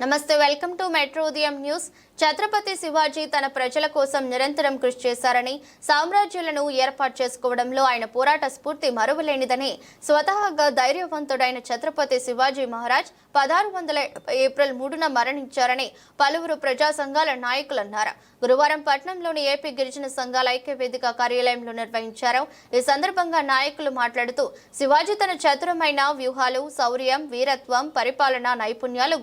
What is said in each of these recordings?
నమస్తే welcome to metro ఉదయం news. Chhatrapati Shivaji తన ప్రజల కోసం నిరంతరం కృషి చేశారని సామ్రాజ్యాలను ఏర్పాటు చేసుకోవడంలో ఆయన పోరాట స్ఫూర్తి మరువలేనిదని స్వతహాగా ధైర్యవంతుడైన ఛత్రపతి శివాజీ మహారాజ్ పదహారు వందల ఏప్రిల్ మూడున మరణించారని పలువురు ప్రజా సంఘాల నాయకులు అన్నారు. గురువారం పట్నంలోని ఏపీ గిరిజన సంఘాల ఐక్యవేదిక కార్యాలయంలో నిర్వహించారు. ఈ సందర్భంగా నాయకులు మాట్లాడుతూ శివాజీ తన చతురమైన వ్యూహాలు శౌర్యం వీరత్వం పరిపాలన నైపుణ్యాలు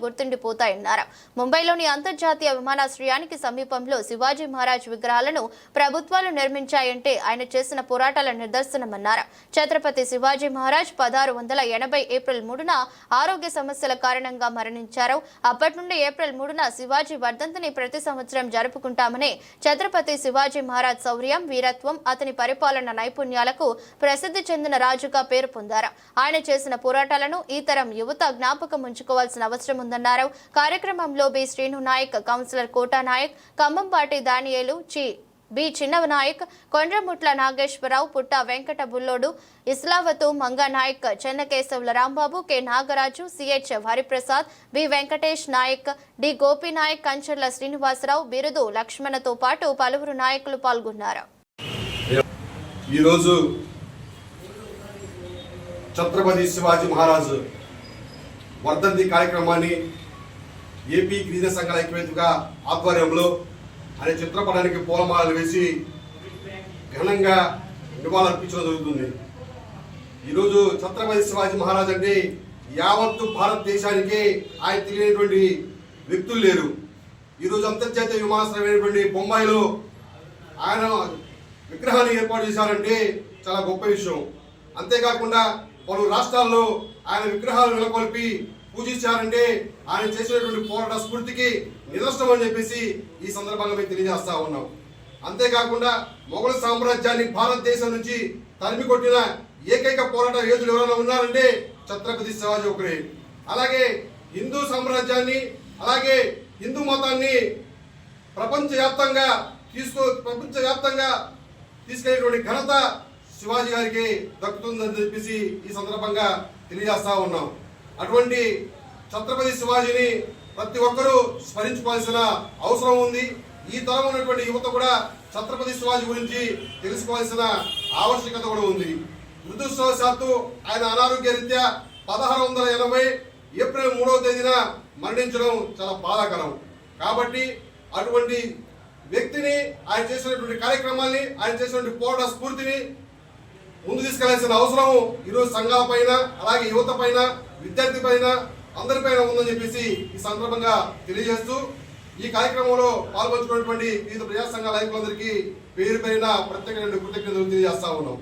గుర్తుండిపోతాయన్నారు ముంబైలోని అంతర్జాతీయ విమానాశ్రయానికి సమీపంలో శివాజీ మహారాజ్ విగ్రహాలను ప్రభుత్వాలు నిర్మించాయంటే ఆయన చేసిన పోరాటాల నిదర్శనమన్నారు. ఛత్రపతి శివాజీ మహారాజ్ పదహారు వందల ఎనభై ఏప్రిల్ మూడున ఆరోగ్య సమస్యల కారణంగా మరణించారు. అప్పటి నుండి ఏప్రిల్ మూడున శివాజీ వర్ధంతిని ప్రతి సంవత్సరం జరుపుకుంటామని ఛత్రపతి శివాజీ మహారాజ్ శౌర్యం వీరత్వం అతని పరిపాలన నైపుణ్యాలకు ప్రసిద్ధి చెందిన రాజుగా పేరు పొందారు. ఆయన చేసిన పోరాటాలను ఈ తరం యువత జ్ఞాపకం ఉంచుకోవాల్సిన అవసరం ఉందన్నారు. కార్యక్రమంలో బి. శ్రీను నాయక్ కౌన్సిలర్ కోటా నాయక్ ఖమ్మంపాటి దానియేలు చి. B. Chinnavanayak Kondramutla Nageswararao Putta Venkata Bullodu Islavathu Manganayak Chennakesavula Rambabu K. Nagaraju CH Hariprasad B. Venkatesh Nayak D. Gopinayak Kancharla Srinivasarao Birudu లక్ష్మణతో పాటు పలువురు నాయకులు పాల్గొన్నారు. ఈరోజు ఛత్రపతి శివాజీ మహారాజు వర్ధంతి కార్యక్రమాన్ని ఏపీ గిరిజన సంఘాల ఐక్యవేదిక ఆధ్వర్యంలో అనే చిత్రపటానికి పూలమాలలు వేసి ఘనంగా నివాళులర్పించడం జరుగుతుంది. ఈరోజు ఛత్రపతి శివాజీ మహారాజ్ అంటే యావత్తు భారతదేశానికి ఆయన తెలియనటువంటి వ్యక్తులు లేరు. ఈరోజు అంతర్జాతీయ విమానాశ్రయమైనటువంటి బొంబాయిలో ఆయన విగ్రహాన్ని ఏర్పాటు చేశారంటే చాలా గొప్ప విషయం. అంతేకాకుండా పలు రాష్ట్రాల్లో ఆయన విగ్రహాలు నెలకొల్పి పూజించారంటే ఆయన చేసినటువంటి పోరాట స్ఫూర్తికి నిదర్శనం అని చెప్పేసి ఈ సందర్భంగా మేము తెలియజేస్తా ఉన్నాం. అంతేకాకుండా మొఘల సామ్రాజ్యాన్ని భారతదేశం నుంచి తరిమి కొట్టిన ఏకైక పోరాట యోధులు ఎవరైనా ఉన్నారంటే ఛత్రపతి శివాజీ ఒకరే. అలాగే హిందూ సామ్రాజ్యాన్ని అలాగే హిందూ మతాన్ని ప్రపంచవ్యాప్తంగా తీసుకో ప్రపంచవ్యాప్తంగా తీసుకెళ్ళినటువంటి ఘనత శివాజీ గారికి దక్కుతుందని చెప్పేసి ఈ సందర్భంగా తెలియజేస్తా ఉన్నాం. అటువంటి ఛత్రపతి శివాజీని ప్రతి ఒక్కరూ స్మరించుకోవాల్సిన అవసరం ఉంది. ఈ తరం ఉన్నటువంటి యువత కూడా ఛత్రపతి శివాజీ గురించి తెలుసుకోవాల్సిన ఆవశ్యకత కూడా ఉంది. దురదృష్టవశాత్తు ఆయన అనారోగ్య రీత్యా పదహారు వందల ఎనభై ఏప్రిల్ మూడవ తేదీన మరణించడం చాలా బాధాకరం. కాబట్టి అటువంటి వ్యక్తిని ఆయన చేసినటువంటి కార్యక్రమాల్ని ఆయన చేసినటువంటి పోరాట స్ఫూర్తిని ముందు తీసుకెళ్ళాల్సిన అవసరం ఈరోజు సంఘాల పైన అలాగే యువత పైన విద్యార్థి పైన అందరిపైన ఉందని చెప్పేసి ఈ సందర్భంగా తెలియజేస్తూ ఈ కార్యక్రమంలో పాల్గొంచుకున్నటువంటి వివిధ ప్రజా సంఘాల నాయకులందరికీ పేరు పైన ప్రత్యేకమైన కృతజ్ఞతలు తెలియజేస్తా ఉన్నాం.